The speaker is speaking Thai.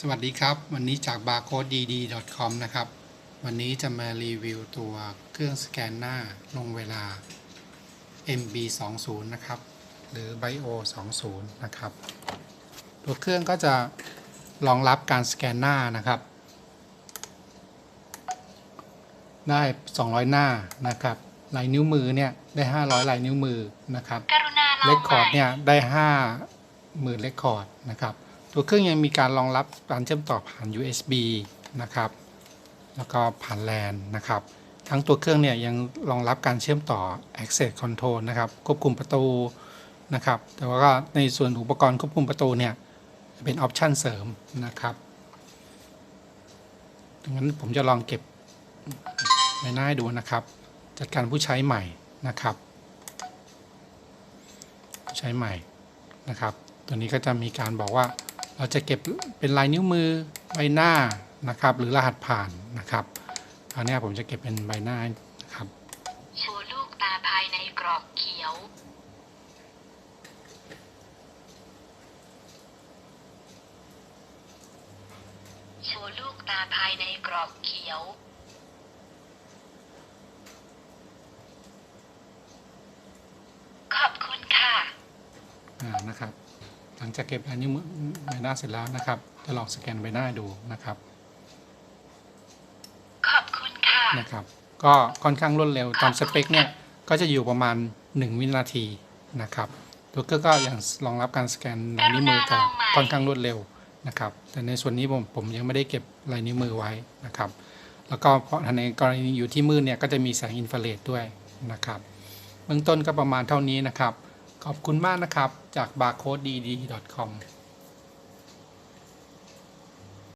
สวัสดีครับ วันนี้จาก barcodedd.com นะครับ วันนี้จะมารีวิวตัวเครื่องสแกนหน้าลงเวลา MB20 นะครับ หรือ Bio 20นะครับ ตัวเครื่องก็จะรองรับการสแกนหน้านะครับ ได้ 200 หน้านะครับลายนิ้วมือเนี่ยได้ 500ลายนิ้วมือนะครับกรุณาลเลองคคใหอม่ร์ดเนี่ยได้ห้าหมื่นเลคคอร์ดนะครับ ตัวเครื่องยังมีการรองรับการเชื่อมต่อผ่าน USB นะครับ แล้วก็ผ่าน LAN นะครับ ทั้งตัวเครื่องเนี่ยยังรองรับการเชื่อมต่อ Access Control นะครับ ควบคุมประตูนะครับ แต่ว่าในส่วนอุปกรณ์ควบคุมประตูเนี่ยเป็นออปชันเสริมนะครับดังนั้นผมจะลองเก็บใบหน้าให้ดูนะครับ จัดการผู้ใช้ใหม่นะครับใช้ใหม่นะครับ ตัวนี้ก็จะมีการบอกว่า เราจะเก็บเป็นลายนิ้วมือใบหน้านะครับ หรือรหัสผ่านนะครับคราวเนี้ยผมจะเก็บเป็นใบหน้านะครับโชว์ลูกตาภายในกรอบเขียว โชว์ลูกตาภายในกรอบเขียวขอบคุณค่ะ อ่านะครับ หลังจากเก็บลายนิ้วมือใบหน้าเสร็จแล้วนะครับ จะลองสแกนใบหน้าดูนะครับ ขอบคุณค่ะ นะครับ ก็ค่อนข้างรวดเร็วตามสเปคเนี่ยก็จะอยู่ประมาณ 1 วินาทีนะครับตัวเครื่องก็ยังรองรับการสแกนลายนิ้วมือแต่ค่อนข้างรวดเร็วนะครับ แต่ในส่วนนี้ผมผมยังไม่ได้เก็บลายนิ้วมือไว้นะครับ แล้วก็เพราะในกรณีอยู่ที่มืดเนี่ยก็จะมีแสงอินฟราเรดด้วยนะครับ เบื้องต้นก็ประมาณเท่านี้นะครับ ขอบคุณมากนะครับ จาก barcodedd.com